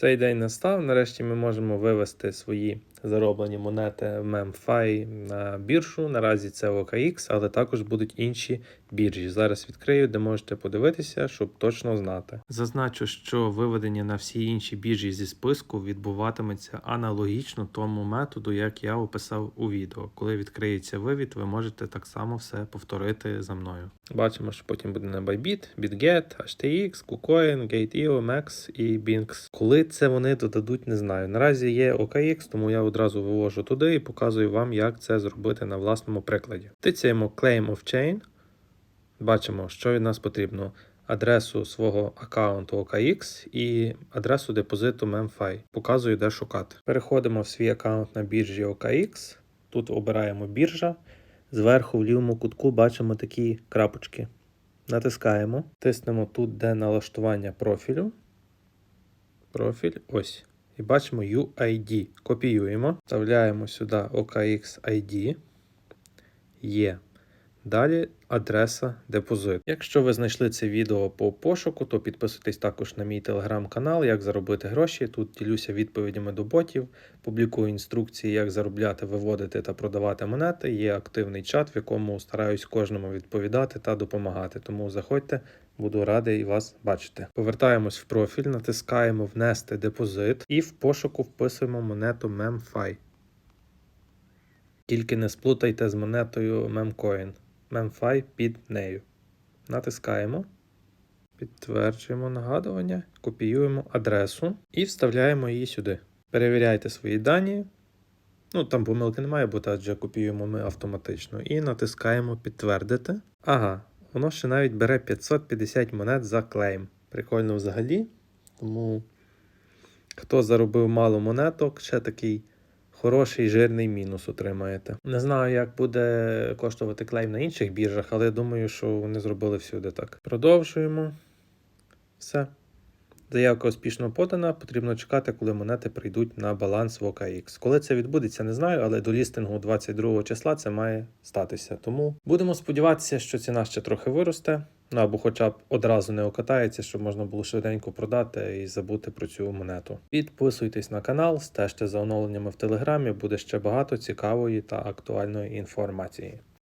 Цей день настав. Нарешті ми можемо вивести свої зароблені монети MemFi на біржу. Наразі це OKX, але також будуть інші біржі. Зараз відкрию, де можете подивитися, щоб точно знати. Зазначу, що виведення на всі інші біржі зі списку відбуватиметься аналогічно тому методу, як я описав у відео. Коли відкриється вивід, ви можете так само все повторити за мною. Бачимо, що потім буде на Bybit, BitGet, HTX, KuCoin, Gate.io, Max і Binx. Коли це вони додадуть, не знаю. Наразі є OKX, тому я одразу вивожу туди і показую вам, як це зробити на власному прикладі. Тицяємо Claim of Chain. Бачимо, що від нас потрібно. Адресу свого аккаунту OKX і адресу депозиту MemFi. Показую, де шукати. Переходимо в свій аккаунт на біржі OKX. Тут обираємо біржа. Зверху в лівому кутку бачимо такі крапочки. Натискаємо, тиснемо тут, де налаштування профілю. Профіль ось. І бачимо UID. Копіюємо, вставляємо сюди OKX ID. Є. Далі адреса депозиту. Якщо ви знайшли це відео по пошуку, то підписуйтесь також на мій телеграм-канал, як заробити гроші. Тут ділюся відповідями до ботів, публікую інструкції, як заробляти, виводити та продавати монети. Є активний чат, в якому стараюсь кожному відповідати та допомагати. Тому заходьте, буду радий вас бачити. Повертаємось в профіль, натискаємо Внести депозит і в пошуку вписуємо монету MemFi. Тільки не сплутайте з монетою Memcoin. Memfi під нею. Натискаємо, підтверджуємо нагадування, копіюємо адресу і вставляємо її сюди. Перевіряйте свої дані. Ну, там помилки не має бути, адже копіюємо ми автоматично. І натискаємо підтвердити. Ага, воно ще навіть бере 550 монет за клейм. Прикольно взагалі. Тому хто заробив мало монеток, ще такий хороший жирний мінус отримаєте. Не знаю, як буде коштувати клейм на інших біржах, але думаю, що вони зробили всюди так. Продовжуємо. Все. Заявка успішно подана, потрібно чекати, коли монети прийдуть на баланс в OKX. Коли це відбудеться, не знаю, але до лістингу 22 числа це має статися. Тому будемо сподіватися, що ціна ще трохи виросте. Ну або хоча б одразу не окатається, щоб можна було швиденько продати і забути про цю монету. Підписуйтесь на канал, стежте за оновленнями в телеграмі, буде ще багато цікавої та актуальної інформації.